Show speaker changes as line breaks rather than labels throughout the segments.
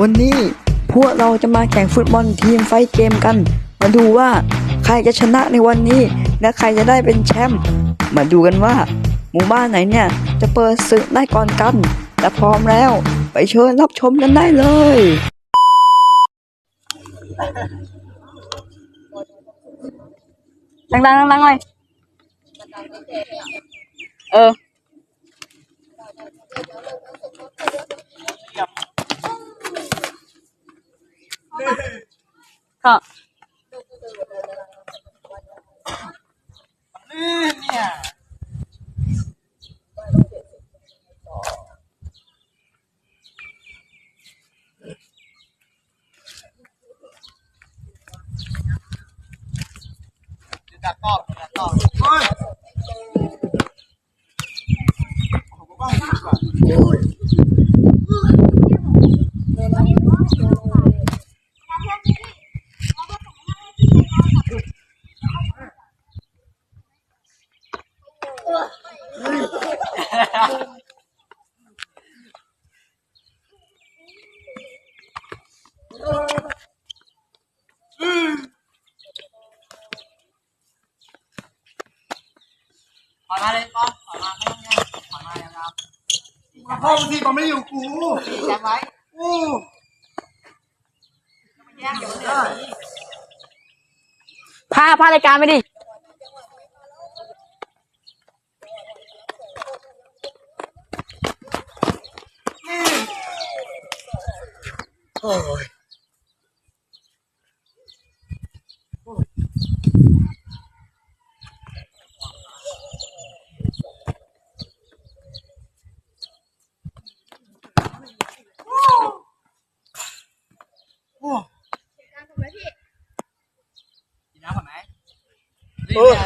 วันนี้พวกเราจะมาแข่งฟุตบอลทีมไฟเกมกัน มาดูว่าใครจะชนะในวันนี้ และใครจะได้เป็นแชมป์ มาดูกันว่า หมู่บ้านไหนเนี่ย จะเปิดศึกได้ก่อนกัน และพร้อมแล้วไปเชิญรับชมกันได้เลย
ดังๆดังๆเลยเออ
Không, chúng ta. พ่อสิป้อมไม่อยู่กูจำไว้อู้
พาพารายการไปดิ
โอ้ย Thôi.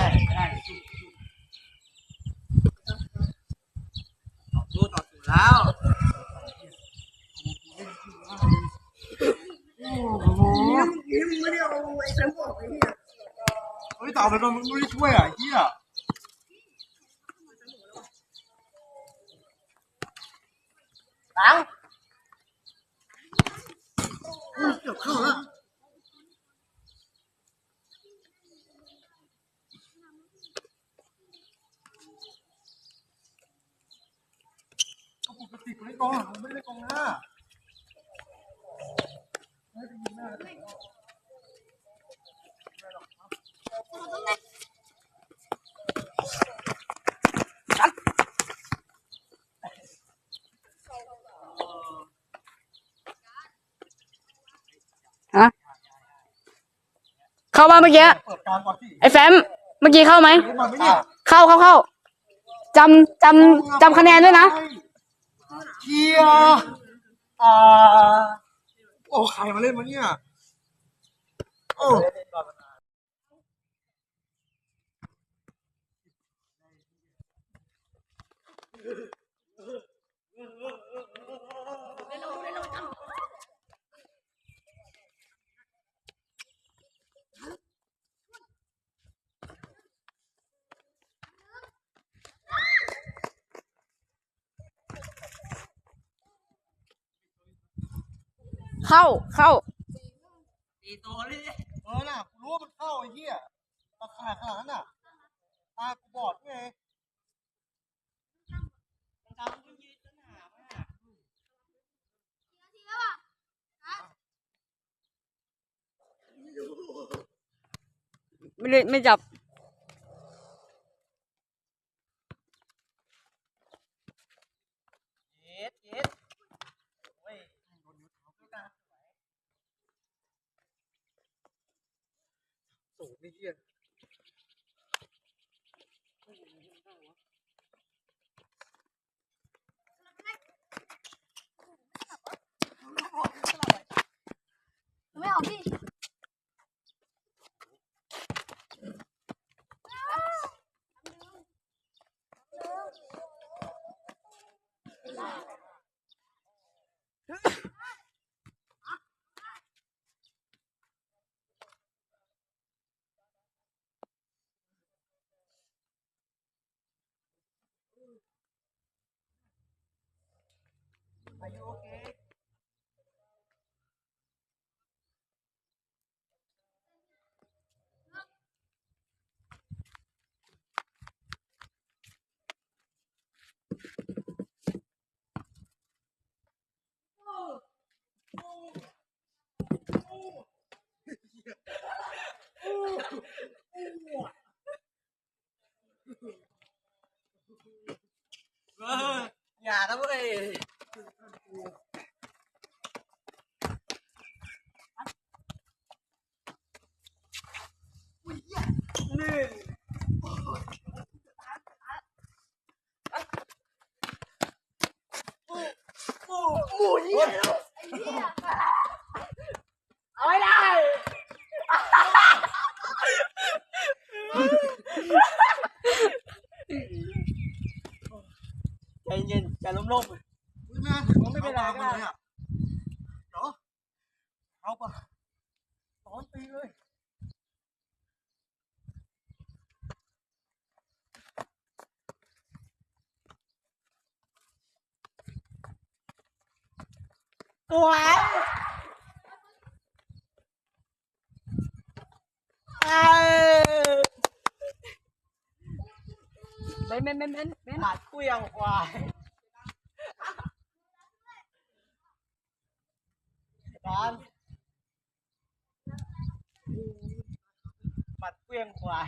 Ôi tao nó nó đi chui à chi à? Tao. Ôi trời กติกูเล่นกองหลังกูไม่ได้เล่นกองหน้า
ฮะเข้ามาเมื่อกี้
เปิดกลางก่อนสิ
ไอ้แฟมเมื่อกี้เข้าไหม
เล่นมาไหมเนี่ย
เข้าเข้าเข้าจำจำจำคะแนนด้วยนะ
เกียร์อ่าโอ้ใครมาเล่นมาเนี่ย โอ้
เข้าเข้า
ตีตัวเลยเออน่ะกูรู้ว่ามันเข้าไอ้เหี้ยตาขาดขนาดนั้นน่ะตากูบอดไง
ไม่ได้ไม่จับ
回去。
Are you okay?
nhà đó cái Mùi gì vậy đâu? Ôi này! Chạy nhìn, chạy lông lông Ui mẹ, có mấy cái này cái này ไรก็ได้เดี๋ยวเอาปะสอนตีเลยตัวไอ้
เบนเบนเบนเบนเบน
ขาดเกลี้ยงควายตอนปัดเกลี้ยงควาย